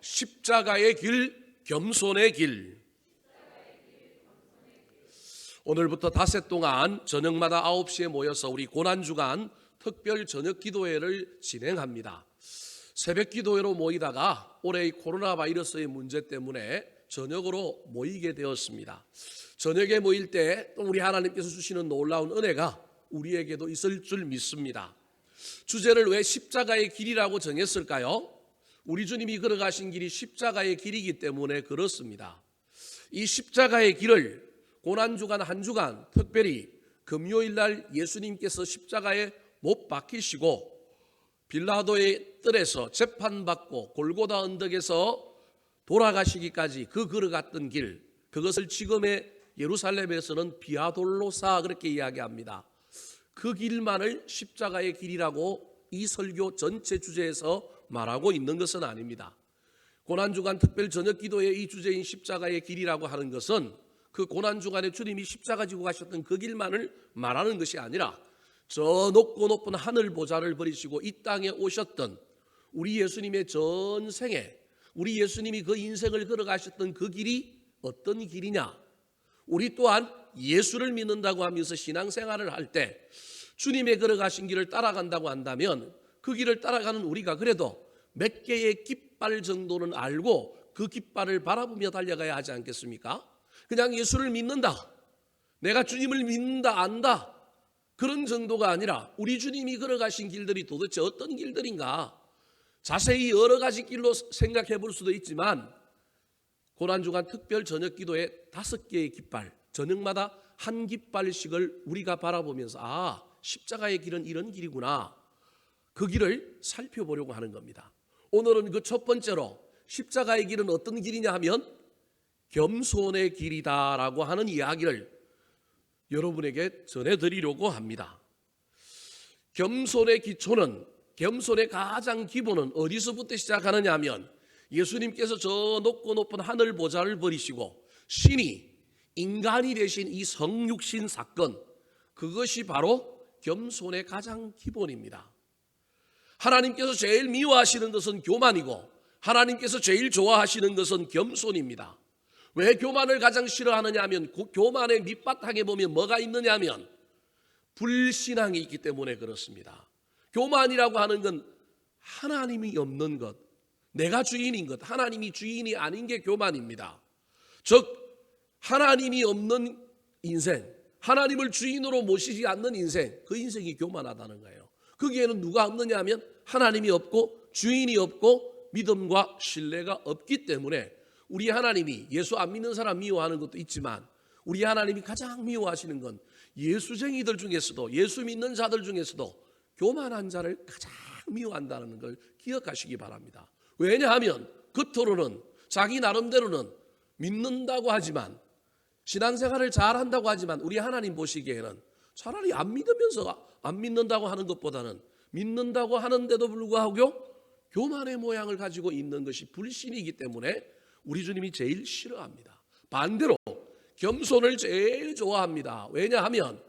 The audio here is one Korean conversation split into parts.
십자가의 길, 겸손의 길. 오늘부터 닷새 동안 저녁마다 9시에 모여서 우리 고난주간 특별 저녁 기도회를 진행합니다. 새벽 기도회로 모이다가 올해 이 코로나 바이러스의 문제 때문에 저녁으로 모이게 되었습니다. 저녁에 모일 때 또 우리 하나님께서 주시는 놀라운 은혜가 우리에게도 있을 줄 믿습니다. 주제를 왜 십자가의 길이라고 정했을까요? 우리 주님이 걸어가신 길이 십자가의 길이기 때문에 그렇습니다. 이 십자가의 길을 고난 주간 한 주간 특별히 금요일 날 예수님께서 십자가에 못 박히시고 빌라도의 뜰에서 재판받고 골고다 언덕에서 돌아가시기까지 그 걸어갔던 길 그것을 지금의 예루살렘에서는 비아돌로사 그렇게 이야기합니다. 그 길만을 십자가의 길이라고 이 설교 전체 주제에서 말하고 있는 것은 아닙니다. 고난주간 특별 저녁 기도의 이 주제인 십자가의 길이라고 하는 것은 그 고난주간에 주님이 십자가 지고 가셨던 그 길만을 말하는 것이 아니라 저 높고 높은 하늘 보좌를 버리시고 이 땅에 오셨던 우리 예수님의 전생에 우리 예수님이 그 인생을 걸어가셨던 그 길이 어떤 길이냐? 우리 또한 예수를 믿는다고 하면서 신앙생활을 할 때 주님의 걸어가신 길을 따라간다고 한다면 그 길을 따라가는 우리가 그래도 몇 개의 깃발 정도는 알고 그 깃발을 바라보며 달려가야 하지 않겠습니까? 그냥 예수를 믿는다. 내가 주님을 믿는다, 안다. 그런 정도가 아니라 우리 주님이 걸어가신 길들이 도대체 어떤 길들인가? 자세히 여러 가지 길로 생각해 볼 수도 있지만 고난주간 특별 저녁 기도에 다섯 개의 깃발, 저녁마다 한 깃발씩을 우리가 바라보면서 아, 십자가의 길은 이런 길이구나. 그 길을 살펴보려고 하는 겁니다. 오늘은 그 첫 번째로 십자가의 길은 어떤 길이냐 하면 겸손의 길이다라고 하는 이야기를 여러분에게 전해드리려고 합니다. 겸손의 기초는 겸손의 가장 기본은 어디서부터 시작하느냐 하면 예수님께서 저 높고 높은 하늘 보좌를 버리시고 신이 인간이 되신 이 성육신 사건 그것이 바로 겸손의 가장 기본입니다. 하나님께서 제일 미워하시는 것은 교만이고 하나님께서 제일 좋아하시는 것은 겸손입니다. 왜 교만을 가장 싫어하느냐 하면 그 교만의 밑바탕에 보면 뭐가 있느냐 하면 불신앙이 있기 때문에 그렇습니다. 교만이라고 하는 건 하나님이 없는 것, 내가 주인인 것, 하나님이 주인이 아닌 게 교만입니다. 즉, 하나님이 없는 인생, 하나님을 주인으로 모시지 않는 인생, 그 인생이 교만하다는 거예요. 거기에는 누가 없느냐 하면 하나님이 없고 주인이 없고 믿음과 신뢰가 없기 때문에 우리 하나님이 예수 안 믿는 사람 미워하는 것도 있지만 우리 하나님이 가장 미워하시는 건 예수쟁이들 중에서도 예수 믿는 자들 중에서도 교만한 자를 가장 미워한다는 걸 기억하시기 바랍니다. 왜냐하면 겉으로는 자기 나름대로는 믿는다고 하지만 신앙생활을 잘한다고 하지만 우리 하나님 보시기에는 차라리 안 믿으면서 안 믿는다고 하는 것보다는 믿는다고 하는데도 불구하고 교만의 모양을 가지고 있는 것이 불신이기 때문에 우리 주님이 제일 싫어합니다. 반대로 겸손을 제일 좋아합니다. 왜냐하면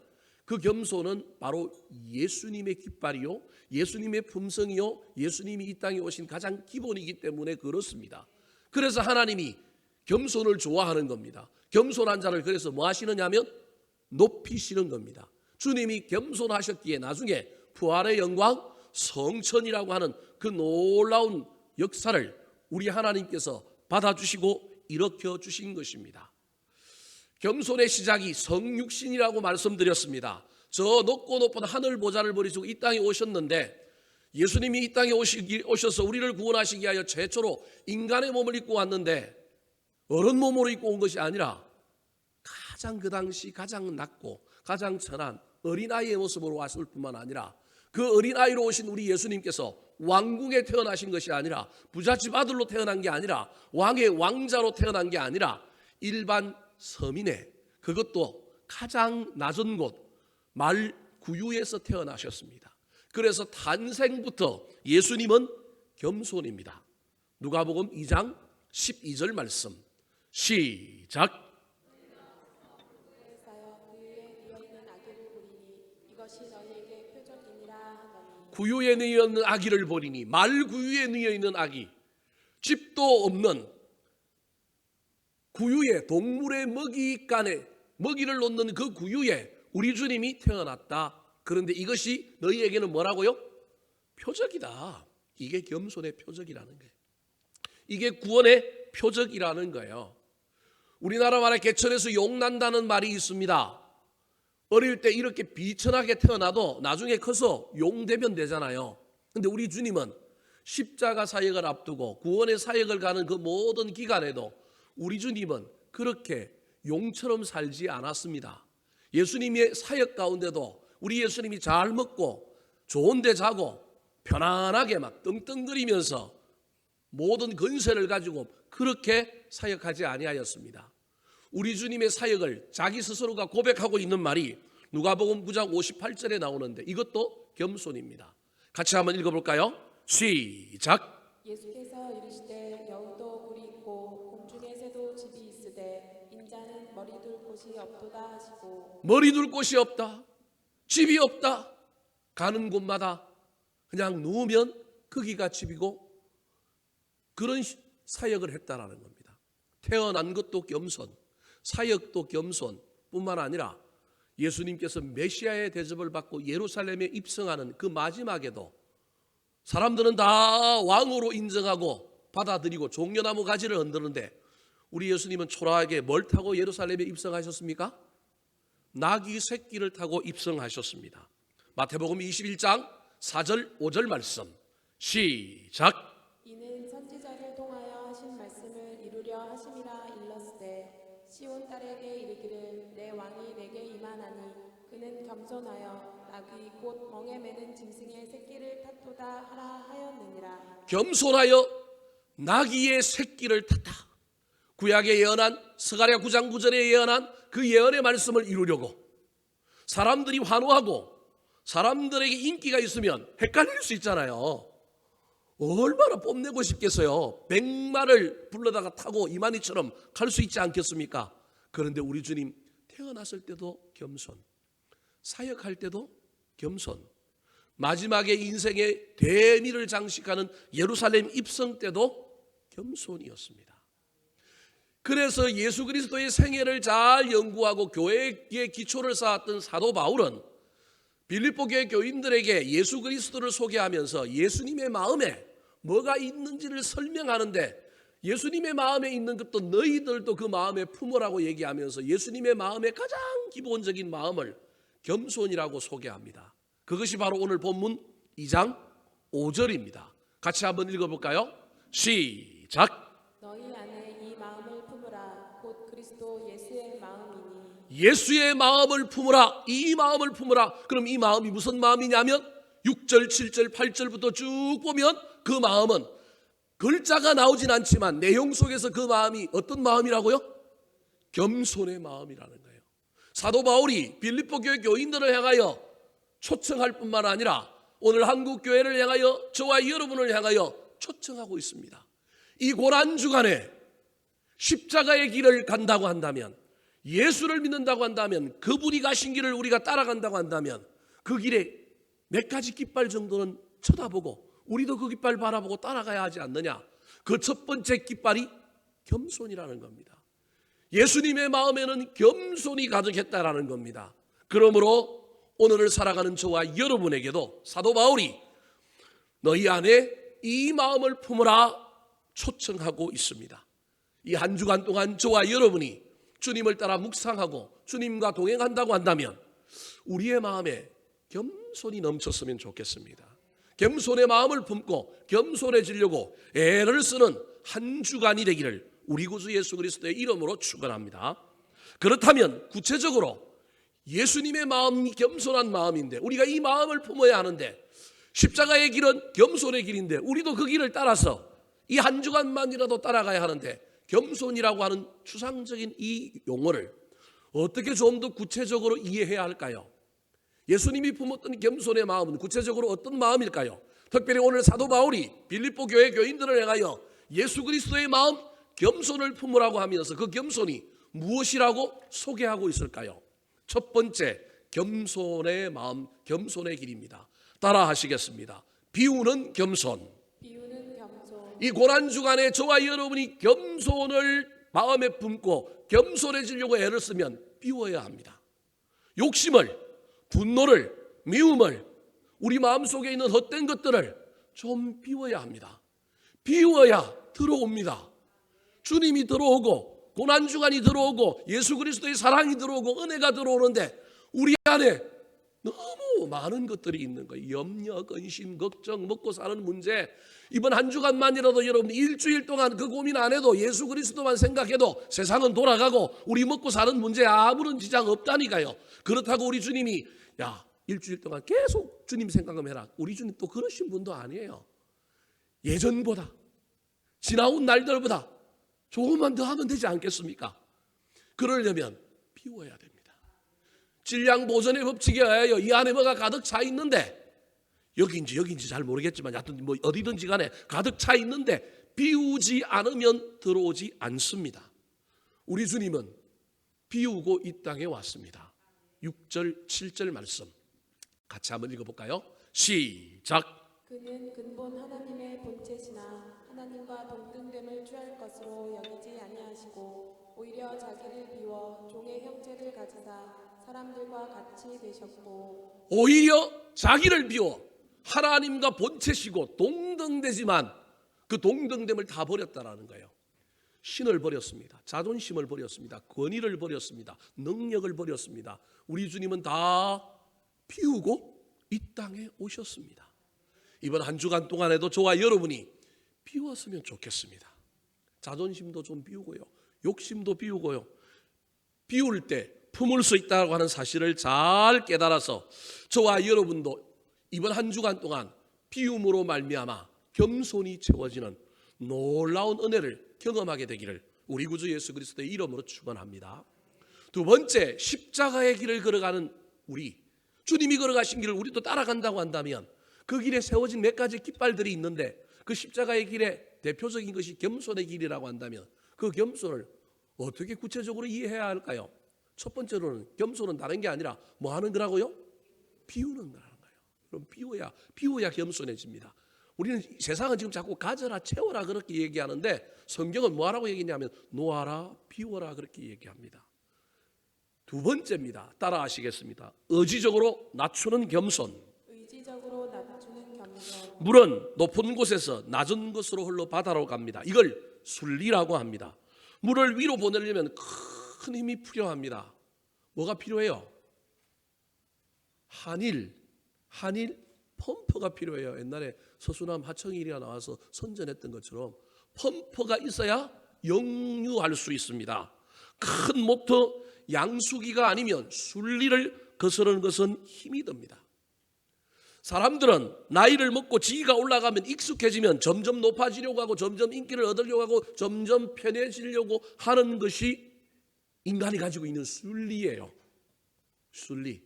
그 겸손은 바로 예수님의 깃발이요, 예수님의 품성이요, 예수님이 이 땅에 오신 가장 기본이기 때문에 그렇습니다. 그래서 하나님이 겸손을 좋아하는 겁니다. 겸손한 자를 그래서 뭐 하시느냐면 높이시는 겁니다. 주님이 겸손하셨기에 나중에 부활의 영광, 성천이라고 하는 그 놀라운 역사를 우리 하나님께서 받아주시고 일으켜 주신 것입니다. 겸손의 시작이 성육신이라고 말씀드렸습니다. 저 높고 높은 하늘 보좌를 버리시고 이 땅에 오셨는데 예수님이 이 땅에 오시기, 오셔서 우리를 구원하시기 위하여 최초로 인간의 몸을 입고 왔는데 어른 몸으로 입고 온 것이 아니라 가장 그 당시 가장 낮고 가장 천한 어린아이의 모습으로 왔을 뿐만 아니라 그 어린아이로 오신 우리 예수님께서 왕궁에 태어나신 것이 아니라 부잣집 아들로 태어난 게 아니라 왕의 왕자로 태어난 게 아니라 일반 서민의 그것도 가장 낮은 곳 말 구유에서 태어나셨습니다. 그래서 탄생부터 예수님은 겸손입니다. 누가복음 2장 12절 말씀 시작 구유에 누워 있는 아기를 보리니 말 구유에 누워 있는 아기 집도 없는 구유에 동물의 먹이간에 먹이를 놓는 그 구유에 우리 주님이 태어났다. 그런데 이것이 너희에게는 뭐라고요? 표적이다. 이게 겸손의 표적이라는 거예요. 이게 구원의 표적이라는 거예요. 우리나라 말에 개천에서 용 난다는 말이 있습니다. 어릴 때 이렇게 비천하게 태어나도 나중에 커서 용되면 되잖아요. 근데 우리 주님은 십자가 사역을 앞두고 구원의 사역을 가는 그 모든 기간에도 우리 주님은 그렇게 용처럼 살지 않았습니다. 예수님의 사역 가운데도 우리 예수님이 잘 먹고 좋은 데 자고 편안하게 막 떵떵거리면서 모든 근세를 가지고 그렇게 사역하지 아니하였습니다. 우리 주님의 사역을 자기 스스로가 고백하고 있는 말이 누가복음 9장 58절에 나오는데 이것도 겸손입니다. 같이 한번 읽어볼까요? 시작. 예수께서 이르시되 여우도 굴이 있고 공중의 새도 집이 있으되 인자는 머리 둘 곳이 없도다 하시고 머리 둘 곳이 없다. 집이 없다. 가는 곳마다 그냥 누우면 거기가 집이고 그런 시- 사역을 했다라는 겁니다. 태어난 것도 겸손, 사역도 겸손 뿐만 아니라 예수님께서 메시아의 대접을 받고 예루살렘에 입성하는 그 마지막에도 사람들은 다 왕으로 인정하고 받아들이고 종려나무 가지를 흔드는데 우리 예수님은 초라하게 뭘 타고 예루살렘에 입성하셨습니까? 나귀 새끼를 타고 입성하셨습니다. 마태복음 21장 4절 5절 말씀 시작 시온 딸에게 이르기를 내 왕이 내게 임하나니 그는 겸손하여 나귀 곧 멍에 매는 짐승의 새끼를 탓도다 하라 하였느니라 겸손하여 나귀의 새끼를 탔다. 구약에 예언한 스가랴 9장 9절에 예언한 그 예언의 말씀을 이루려고 사람들이 환호하고 사람들에게 인기가 있으면 헷갈릴 수 있잖아요. 얼마나 뽐내고 싶겠어요. 백마를 불러다가 타고 이만희처럼 갈 수 있지 않겠습니까? 그런데 우리 주님 태어났을 때도 겸손, 사역할 때도 겸손, 마지막에 인생의 대미를 장식하는 예루살렘 입성 때도 겸손이었습니다. 그래서 예수 그리스도의 생애를 잘 연구하고 교회의 기초를 쌓았던 사도 바울은 빌립보 교회 교인들에게 예수 그리스도를 소개하면서 예수님의 마음에 뭐가 있는지를 설명하는데 예수님의 마음에 있는 것도 너희들도 그 마음에 품으라고 얘기하면서 예수님의 마음의 가장 기본적인 마음을 겸손이라고 소개합니다. 그것이 바로 오늘 본문 2장 5절입니다. 같이 한번 읽어볼까요? 시작. 너희 안에 이 마음을 품으라 곧 그리스도 예수의 마음이니 예수의 마음을 품으라. 이 마음을 품으라. 그럼 이 마음이 무슨 마음이냐면 6절, 7절, 8절부터 쭉 보면 그 마음은 글자가 나오진 않지만 내용 속에서 그 마음이 어떤 마음이라고요? 겸손의 마음이라는 거예요. 사도 바울이 빌립보 교회 교인들을 향하여 초청할 뿐만 아니라 오늘 한국 교회를 향하여 저와 여러분을 향하여 초청하고 있습니다. 이 고난 주간에 십자가의 길을 간다고 한다면 예수를 믿는다고 한다면 그분이 가신 길을 우리가 따라간다고 한다면 그 길에 몇 가지 깃발 정도는 쳐다보고 우리도 그 깃발 바라보고 따라가야 하지 않느냐. 그 첫 번째 깃발이 겸손이라는 겁니다. 예수님의 마음에는 겸손이 가득했다라는 겁니다. 그러므로 오늘을 살아가는 저와 여러분에게도 사도 바울이 너희 안에 이 마음을 품으라 초청하고 있습니다. 이 한 주간 동안 저와 여러분이 주님을 따라 묵상하고 주님과 동행한다고 한다면 우리의 마음에 겸 손이 넘쳤으면 좋겠습니다. 겸손의 마음을 품고 겸손해지려고 애를 쓰는 한 주간이 되기를 우리 구주 예수 그리스도의 이름으로 축원합니다. 그렇다면 구체적으로 예수님의 마음이 겸손한 마음인데 우리가 이 마음을 품어야 하는데 십자가의 길은 겸손의 길인데 우리도 그 길을 따라서 이 한 주간만이라도 따라가야 하는데 겸손이라고 하는 추상적인 이 용어를 어떻게 좀 더 구체적으로 이해해야 할까요? 예수님이 품었던 겸손의 마음은 구체적으로 어떤 마음일까요? 특별히 오늘 사도 바울이 빌립보 교회 교인들을 향하여 예수 그리스도의 마음 겸손을 품으라고 하면서 그 겸손이 무엇이라고 소개하고 있을까요? 첫 번째 겸손의 마음, 겸손의 길입니다. 따라 하시겠습니다. 비우는 겸손. 비유는 겸손 이 고난 주간에 저와 여러분이 겸손을 마음에 품고 겸손해지려고 애를 쓰면 비워야 합니다. 욕심을, 분노를, 미움을, 우리 마음속에 있는 헛된 것들을 좀 비워야 합니다. 비워야 들어옵니다. 주님이 들어오고 고난 주간이 들어오고 예수 그리스도의 사랑이 들어오고 은혜가 들어오는데 우리 안에 너무 많은 것들이 있는 거예요. 염려, 근심, 걱정, 먹고 사는 문제. 이번 한 주간만이라도 여러분 일주일 동안 그 고민 안 해도 예수 그리스도만 생각해도 세상은 돌아가고 우리 먹고 사는 문제에 아무런 지장 없다니까요. 그렇다고 우리 주님이 야 일주일 동안 계속 주님 생각만 해라. 우리 주님 또 그러신 분도 아니에요. 예전보다 지나온 날들보다 조금만 더 하면 되지 않겠습니까? 그러려면 비워야 됩니다. 질량 보존의 법칙에 의하여 이 안에 뭐가 가득 차 있는데 여기인지 여기인지 잘 모르겠지만 하여튼 뭐 어디든지 간에 가득 차 있는데 비우지 않으면 들어오지 않습니다. 우리 주님은 비우고 이 땅에 왔습니다. 6절 7절 말씀 같이 한번 읽어볼까요? 시작 그는 근본 하나님의 본체시나 하나님과 동등됨을 취할 것으로 여기지 아니하시고 오히려 자기를 비워 종의 형체를 가지사 사람들과 같이 되셨고 오히려 자기를 비워 하나님과 본체시고 동등되지만 그 동등됨을 다 버렸다라는 거예요. 신을 버렸습니다. 자존심을 버렸습니다. 권위를 버렸습니다. 능력을 버렸습니다. 우리 주님은 다 비우고 이 땅에 오셨습니다. 이번 한 주간 동안에도 저와 여러분이 비웠으면 좋겠습니다. 자존심도 좀 비우고요. 욕심도 비우고요. 비울 때 품을 수 있다고 하는 사실을 잘 깨달아서 저와 여러분도 이번 한 주간 동안 비움으로 말미암아 겸손이 채워지는 놀라운 은혜를 경험하게 되기를 우리 구주 예수 그리스도의 이름으로 축원합니다. 두 번째 십자가의 길을 걸어가는 우리 주님이 걸어가신 길을 우리도 따라간다고 한다면 그 길에 세워진 몇 가지 깃발들이 있는데 그 십자가의 길에 대표적인 것이 겸손의 길이라고 한다면 그 겸손을 어떻게 구체적으로 이해해야 할까요? 첫 번째로는 겸손은 다른 게 아니라 뭐 하는 거라고요? 비우는 거라는 거예요. 그럼 비워야 비워야 겸손해집니다. 우리는 세상은 지금 자꾸 가져라 채워라 그렇게 얘기하는데 성경은 뭐 하라고 얘기냐면 놓아라 비워라 그렇게 얘기합니다. 두 번째입니다. 따라하시겠습니다. 의지적으로 낮추는 겸손. 의지적으로 낮추는 겸손 물은 높은 곳에서 낮은 곳으로 흘러 바다로 갑니다. 이걸 순리라고 합니다. 물을 위로 보내려면 큰 힘이 필요합니다. 뭐가 필요해요? 한일, 한일 펌프가 필요해요. 옛날에 서수남 하청일이가 나와서 선전했던 것처럼 펌프가 있어야 영유할 수 있습니다. 큰 모터 양수기가 아니면 순리를 거스르는 것은 힘이 듭니다. 사람들은 나이를 먹고 지위가 올라가면 익숙해지면 점점 높아지려고 하고 점점 인기를 얻으려고 하고 점점 편해지려고 하는 것이 인간이 가지고 있는 순리예요. 순리.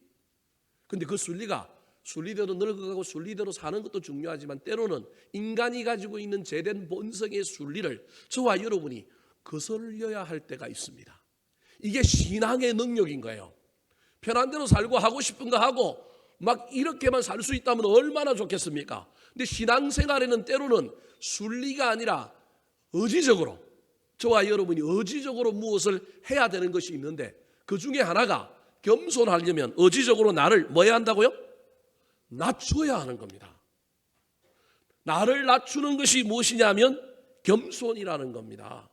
근데 그 순리가 순리대로 늙어가고 순리대로 사는 것도 중요하지만 때로는 인간이 가지고 있는 제된 본성의 순리를 저와 여러분이 거슬려야 할 때가 있습니다. 이게 신앙의 능력인 거예요. 편한 대로 살고 하고 싶은 거 하고 막 이렇게만 살 수 있다면 얼마나 좋겠습니까? 근데 신앙생활에는 때로는 순리가 아니라 의지적으로 저와 여러분이 의지적으로 무엇을 해야 되는 것이 있는데 그 중에 하나가 겸손하려면 의지적으로 나를 뭐 해야 한다고요? 낮춰야 하는 겁니다. 나를 낮추는 것이 무엇이냐면 겸손이라는 겁니다.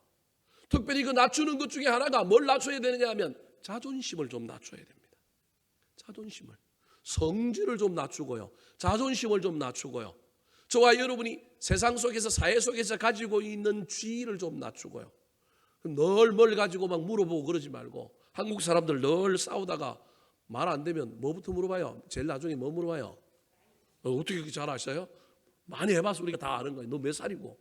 특별히 그 낮추는 것 중에 하나가 뭘 낮춰야 되느냐 하면 자존심을 좀 낮춰야 됩니다. 자존심을. 성질을 좀 낮추고요. 자존심을 좀 낮추고요. 저와 여러분이 세상 속에서 사회 속에서 가지고 있는 지위를 좀 낮추고요. 늘 뭘 가지고 막 물어보고 그러지 말고 한국 사람들 늘 싸우다가 말 안 되면 뭐부터 물어봐요? 제일 나중에 뭐 물어봐요? 어, 어떻게 그렇게 잘 아셔요? 많이 해봐서 우리가 다 아는 거예요. 너 몇 살이고?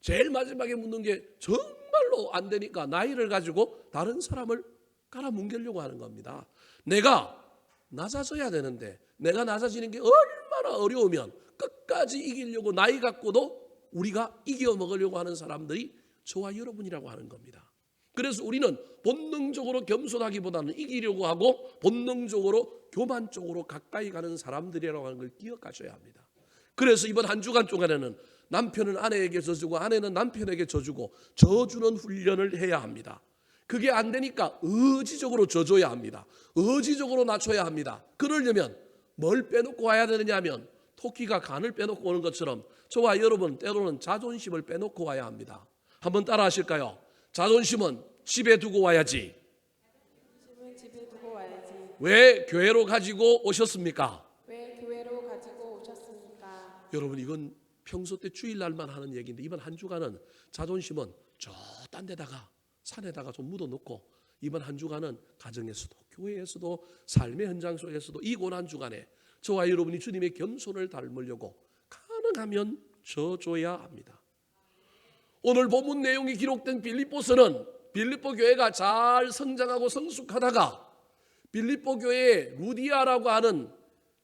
제일 마지막에 묻는 게 정말로 안 되니까 나이를 가지고 다른 사람을 깔아뭉개려고 하는 겁니다. 내가 낮아져야 되는데 내가 낮아지는 게 얼마나 어려우면 끝까지 이기려고 나이 갖고도 우리가 이겨 먹으려고 하는 사람들이 저와 여러분이라고 하는 겁니다. 그래서 우리는 본능적으로 겸손하기보다는 이기려고 하고 본능적으로 교만 쪽으로 가까이 가는 사람들이라고 하는 걸 기억하셔야 합니다. 그래서 이번 한 주간 동안에는 남편은 아내에게 져주고 아내는 남편에게 져주고 져주는 훈련을 해야 합니다. 그게 안 되니까 의지적으로 져줘야 합니다. 의지적으로 낮춰야 합니다. 그러려면 뭘 빼놓고 와야 되느냐 하면 토끼가 간을 빼놓고 오는 것처럼 저와 여러분 때로는 자존심을 빼놓고 와야 합니다. 한번 따라 하실까요? 자존심은 집에 두고 와야지. 집에 두고 와야지. 왜 교회로 가지고 오셨습니까? 왜 교회로 가지고 오셨습니까? 여러분 이건 평소 때 주일날만 하는 얘기인데 이번 한 주간은 자존심은 저 딴 데다가 산에다가 좀 묻어놓고 이번 한 주간은 가정에서도 교회에서도 삶의 현장 속에서도 이 고난 주간에 저와 여러분이 주님의 겸손을 닮으려고 가능하면 져줘야 합니다. 오늘 본문 내용이 기록된 빌립보서는 빌립보 교회가 잘 성장하고 성숙하다가 빌립보 교회에 루디아라고 하는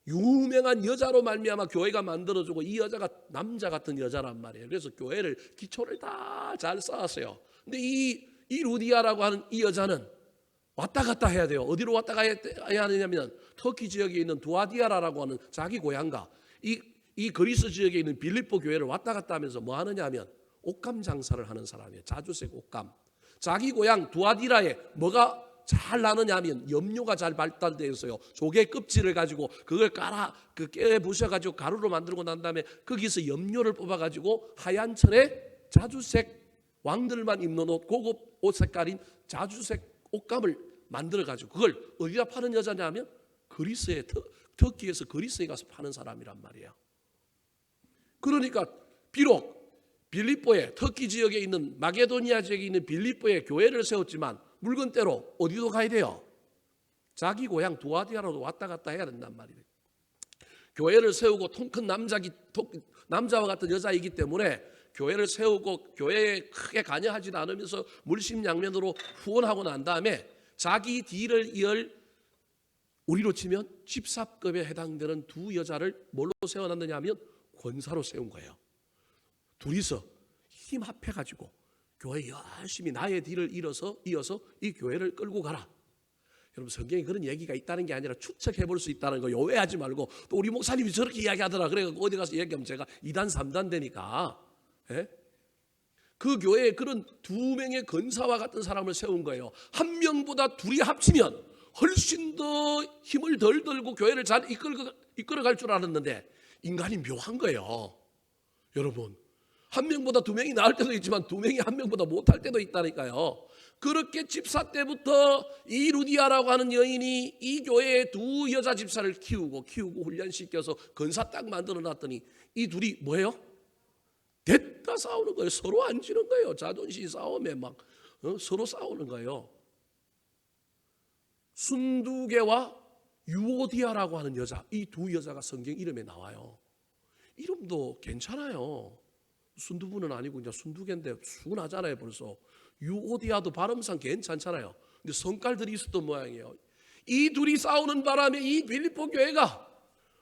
유명한 여자로 말미암아 교회가 만들어지고 이 여자가 남자 같은 여자란 말이에요. 그래서 교회를 기초를 다 잘 쌓았어요. 근데 이, 이 루디아라고 하는 이 여자는 왔다 갔다 해야 돼요. 어디로 왔다 가야 하느냐면 터키 지역에 있는 두아디아라라고 하는 자기 고향과 이, 이 그리스 지역에 있는 빌립보 교회를 왔다 갔다 하면서 뭐 하느냐 하면 옷감 장사를 하는 사람이에요. 자주색 옷감. 자기 고향 두아디라에 뭐가 잘 나느냐 하면 염료가 잘 발달되어 있어요. 조개 껍질을 가지고 그걸 깔아 그 깨 부셔 가지고 가루로 만들고 난 다음에 거기서 염료를 뽑아 가지고 하얀 철에 자주색 왕들만 입는 옷 고급 옷 색깔인 자주색 옷감을 만들어 가지고 그걸 어디다 파는 여자냐 하면 그리스에 터, 터키에서 그리스에 가서 파는 사람이란 말이에요. 그러니까 비록 빌립보에 터키 지역에 있는 마게도니아 지역에 있는 빌립보에 교회를 세웠지만 물건대로 어디도 가야 돼요. 자기 고향 두아디아로도 왔다 갔다 해야 된단 말이에요. 교회를 세우고 통큰 남자기 통- 남자와 같은 여자이기 때문에 교회를 세우고 교회에 크게 관여하지도 않으면서 물심양면으로 후원하고 난 다음에 자기 뒤를 이을 우리로 치면 집사급에 해당되는 두 여자를 뭘로 세워놨느냐 하면 권사로 세운 거예요. 둘이서 힘 합해가지고 교회 열심히 나의 뒤를 이어서 이어서 이 교회를 끌고 가라. 여러분 성경에 그런 얘기가 있다는 게 아니라 추측해 볼 수 있다는 거 오해하지 말고 또 우리 목사님이 저렇게 이야기하더라. 그래 어디 가서 얘기하면 제가 2단 3단 되니까. 예? 그 교회에 그런 두 명의 건사와 같은 사람을 세운 거예요. 한 명보다 둘이 합치면 훨씬 더 힘을 덜 들고 교회를 잘 이끌어, 이끌어갈 줄 알았는데 인간이 묘한 거예요. 여러분 한 명보다 두 명이 나을 때도 있지만 두 명이 한 명보다 못할 때도 있다니까요. 그렇게 집사 때부터 이 루디아라고 하는 여인이 이 교회에 두 여자 집사를 키우고 키우고 훈련시켜서 건사 딱 만들어 놨더니 이 둘이 뭐예요? 됐다 싸우는 거예요. 서로 안 지는 거예요. 자존심 싸움에 막 어? 서로 싸우는 거예요. 순두개와 유오디아라고 하는 여자, 이 두 여자가 성경 이름에 나와요. 이름도 괜찮아요. 순두부는 아니고 이제 순두개인데 순하잖아요 벌써. 유오디아도 발음상 괜찮잖아요. 근데 성깔들이 있었던 모양이에요. 이 둘이 싸우는 바람에 이 빌립보 교회가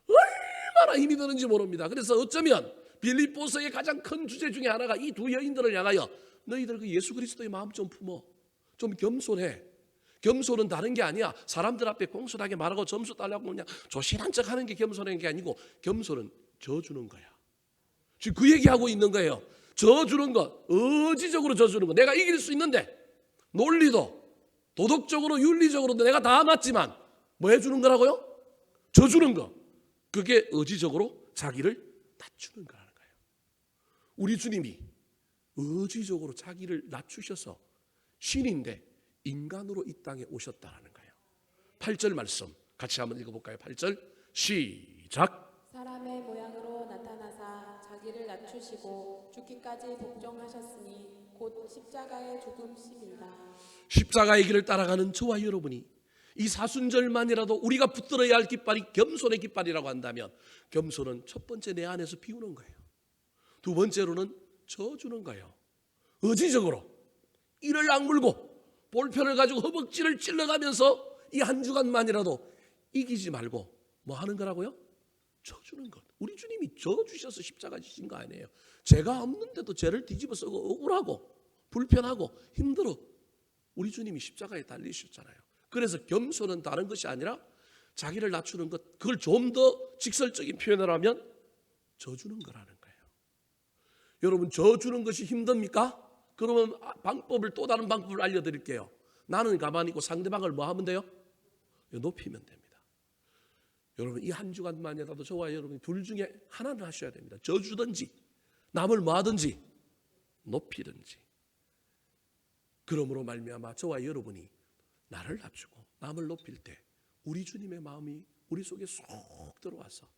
얼마나 힘이 드는지 모릅니다. 그래서 어쩌면 빌립보서의 가장 큰 주제 중에 하나가 이 두 여인들을 향하여 너희들 그 예수 그리스도의 마음 좀 품어. 좀 겸손해. 겸손은 다른 게 아니야. 사람들 앞에 공손하게 말하고 점수 달라고 그냥 조신한 척 하는 게 겸손한 게 아니고 겸손은 져주는 거야. 지금 그 얘기하고 있는 거예요. 져주는 것, 의지적으로 져주는 것. 내가 이길 수 있는데 논리도 도덕적으로 윤리적으로도 내가 다 맞지만 뭐 해주는 거라고요? 져주는 거. 그게 의지적으로 자기를 낮추는 거라는 거예요. 우리 주님이 의지적으로 자기를 낮추셔서 신인데 인간으로 이 땅에 오셨다라는 거예요. 8절 말씀 같이 한번 읽어볼까요? 8절 시작. 사람의 모양으로 자기를 낮추시고 죽기까지 복종하셨으니 곧 십자가의 죽음심이다. 십자가의 길을 따라가는 저와 여러분이 이 사순절만이라도 우리가 붙들어야 할 깃발이 겸손의 깃발이라고 한다면 겸손은 첫 번째 내 안에서 비우는 거예요. 두 번째로는 져주는 거예요. 의지적으로 이를 악물고 볼편을 가지고 허벅지를 찔러가면서 이 한 주간만이라도 이기지 말고 뭐 하는 거라고요? 져주는 것. 우리 주님이 져주셔서 십자가 지신 거 아니에요. 죄가 없는데도 죄를 뒤집어 쓰고 억울하고 불편하고 힘들어. 우리 주님이 십자가에 달리셨잖아요. 그래서 겸손은 다른 것이 아니라 자기를 낮추는 것, 그걸 좀 더 직설적인 표현을 하면 져주는 거라는 거예요. 여러분 저 주는 것이 힘듭니까? 그러면 아, 방법을 또 다른 방법을 알려드릴게요. 나는 가만히 있고 상대방을 뭐 하면 돼요? 높이면 됩니다. 여러분 이 한 주간만이라도 저와 여러분이 둘 중에 하나는 하셔야 됩니다. 저 주든지 남을 뭐 하든지 높이든지. 그러므로 말미암아 저와 여러분이 나를 낮추고 남을 높일 때 우리 주님의 마음이 우리 속에 쏙 들어와서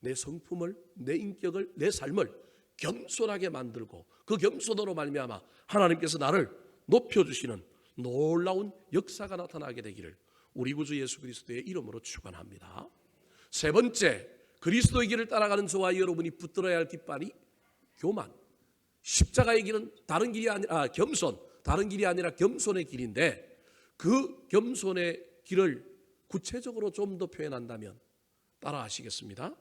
내 성품을 내 인격을 내 삶을 겸손하게 만들고 그 겸손으로 말미암아 하나님께서 나를 높여 주시는 놀라운 역사가 나타나게 되기를 우리 구주 예수 그리스도의 이름으로 축원합니다. 세 번째 그리스도의 길을 따라가는 저와 여러분이 붙들어야 할 깃발이 교만. 십자가의 길은 다른 길이 아니라 아, 겸손, 다른 길이 아니라 겸손의 길인데 그 겸손의 길을 구체적으로 좀 더 표현한다면 따라하시겠습니다.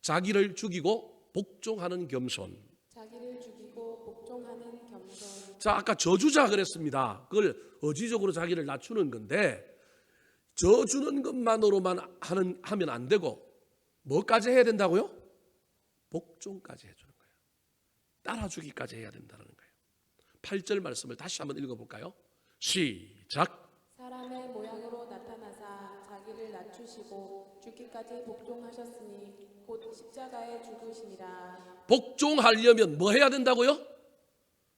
자기를 죽이고 복종하는 겸손. 자기를 죽이고 복종하는 겸손 자, 아까 저주자 그랬습니다. 그걸 의지적으로 자기를 낮추는 건데 저 주는 것만으로만 하는 하면 안 되고 뭐까지 해야 된다고요? 복종까지 해 주는 거예요. 따라주기까지 해야 된다는 거예요. 8절 말씀을 다시 한번 읽어 볼까요? 시작. 사람의 모양으로 나타나사 자기를 낮추시고 죽기까지 복종하셨으니 곧 십자가에 죽으시니라 복종하려면 뭐 해야 된다고요?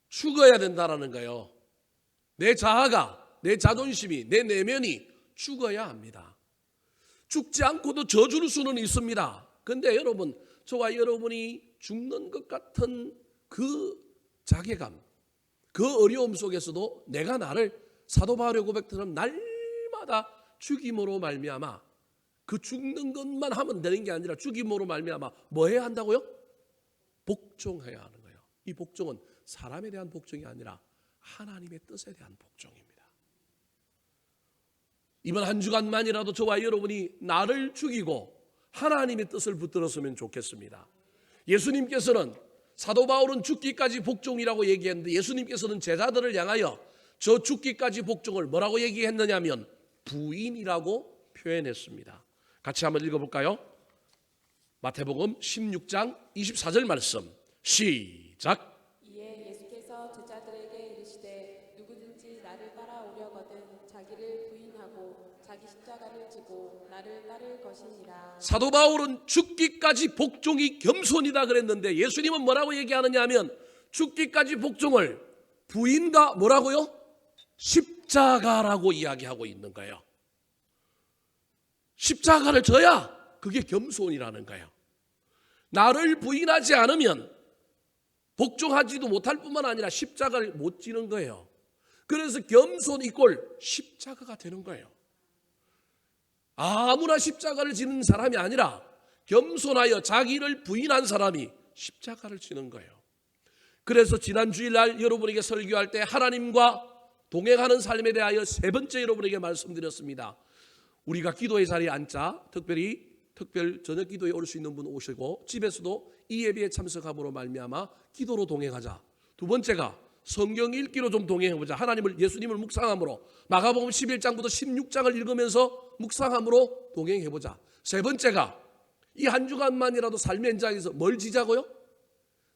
죽어야 된다라는 거예요. 내 자아가, 내 자존심이, 내 내면이 죽어야 합니다. 죽지 않고도 저줄 수는 있습니다. 근데 여러분, 저와 여러분이 죽는 것 같은 그 자괴감, 그 어려움 속에서도 내가 나를 사도 바울의 고백처럼 날마다 죽임으로 말미암아 그 죽는 것만 하면 되는 게 아니라 죽임으로 말미암아 뭐 해야 한다고요? 복종해야 하는 거예요. 이 복종은 사람에 대한 복종이 아니라 하나님의 뜻에 대한 복종입니다. 이번 한 주간만이라도 저와 여러분이 나를 죽이고 하나님의 뜻을 붙들었으면 좋겠습니다. 예수님께서는 사도 바울은 죽기까지 복종이라고 얘기했는데 예수님께서는 제자들을 향하여 저 죽기까지 복종을 뭐라고 얘기했느냐면 부인이라고 표현했습니다. 같이 한번 읽어볼까요? 마태복음 16장 24절 말씀 시작. 나를 따를 것이니라 사도 바울은 죽기까지 복종이 겸손이다 그랬는데 예수님은 뭐라고 얘기하느냐 하면 죽기까지 복종을 부인과 뭐라고요? 십자가라고 이야기하고 있는 거예요. 십자가를 져야 그게 겸손이라는 거예요. 나를 부인하지 않으면 복종하지도 못할 뿐만 아니라 십자가를 못 지는 거예요. 그래서 겸손 이꼴 십자가가 되는 거예요. 아무나 십자가를 지는 사람이 아니라 겸손하여 자기를 부인한 사람이 십자가를 지는 거예요. 그래서 지난 주일날 여러분에게 설교할 때 하나님과 동행하는 삶에 대하여 세 번째 여러분에게 말씀드렸습니다. 우리가 기도의 자리에 앉자 특별히 특별 저녁 기도에 올 수 있는 분 오시고 집에서도 이 예배에 참석함으로 말미암아 기도로 동행하자. 두 번째가 성경 읽기로 좀 동행해 보자. 하나님을 예수님을 묵상함으로 마가복음 11장부터 16장을 읽으면서 묵상함으로 동행해보자. 세 번째가 이 한 주간만이라도 삶의 현장에서 뭘 지자고요?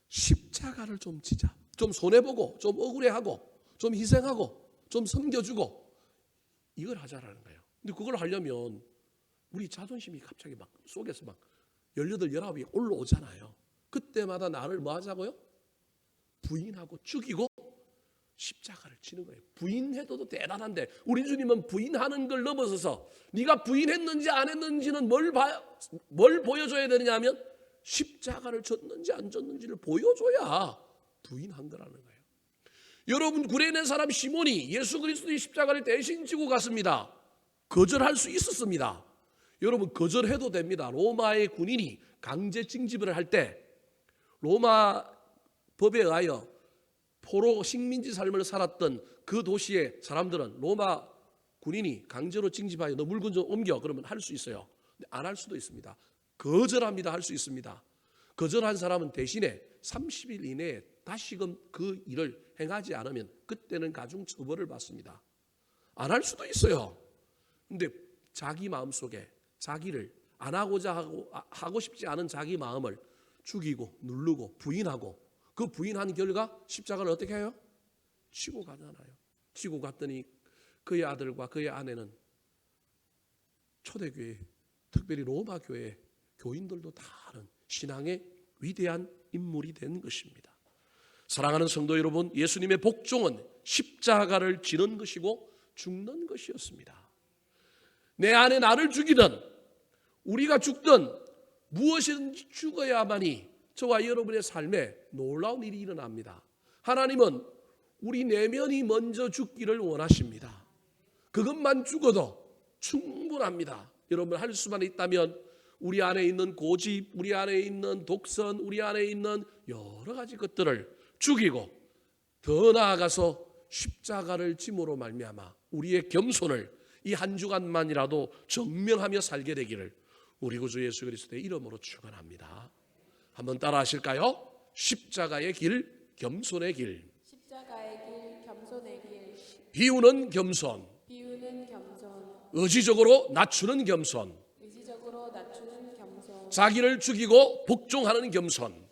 십자가를 좀 지자. 좀 손해보고 좀 억울해하고 좀 희생하고 좀 섬겨주고 이걸 하자라는 거예요. 근데 그걸 하려면 우리 자존심이 갑자기 막 속에서 막 18, 19이 올라오잖아요. 그때마다 나를 뭐 하자고요? 부인하고 죽이고 십자가를 치는 거예요. 부인해도 대단한데 우리 주님은 부인하는 걸 넘어서서 네가 부인했는지 안 했는지는 뭘, 봐, 뭘 보여줘야 되느냐면 십자가를 졌는지 안 졌는지를 보여줘야 부인한 거라는 거예요. 여러분 구레네 사람 시몬이 예수 그리스도의 십자가를 대신 지고 갔습니다. 거절할 수 있었습니다. 여러분 거절해도 됩니다. 로마의 군인이 강제 징집을 할 때 로마 법에 의하여 포로 식민지 삶을 살았던 그 도시의 사람들은 로마 군인이 강제로 징집하여 너 물건 좀 옮겨 그러면 할 수 있어요. 안 할 수도 있습니다. 거절합니다. 할 수 있습니다. 거절한 사람은 대신에 30일 이내에 다시금 그 일을 행하지 않으면 그때는 가중 처벌을 받습니다. 안 할 수도 있어요. 근데 자기 마음속에 자기를 안 하고자 하고 아, 하고 싶지 않은 자기 마음을 죽이고 누르고 부인하고 그 부인한 결과 십자가를 어떻게 해요? 치고 가잖아요. 치고 갔더니 그의 아들과 그의 아내는 초대교회, 특별히 로마 교회 교인들도 다 아는 신앙의 위대한 인물이 된 것입니다. 사랑하는 성도 여러분, 예수님의 복종은 십자가를 지는 것이고 죽는 것이었습니다. 내 안에 나를 죽이든 우리가 죽든 무엇이든지 죽어야만이 저와 여러분의 삶에 놀라운 일이 일어납니다. 하나님은 우리 내면이 먼저 죽기를 원하십니다. 그것만 죽어도 충분합니다. 여러분 할 수만 있다면 우리 안에 있는 고집, 우리 안에 있는 독선, 우리 안에 있는 여러 가지 것들을 죽이고 더 나아가서 십자가를 짐으로 말미암아 우리의 겸손을 이 한 주간만이라도 증명하며 살게 되기를 우리 구주 예수 그리스도의 이름으로 축원합니다. 한번 따라 하실까요? 십자가의 길, 겸손의 길. 십자가의 길, 겸손의 길, 비우는 겸손, 비우는 겸손, 의지적으로 낮추는 겸손, 의지적으로 낮추는 겸손, 자기를 죽이고 복종하는 겸손. 자기를 죽이고 복종하는 겸손,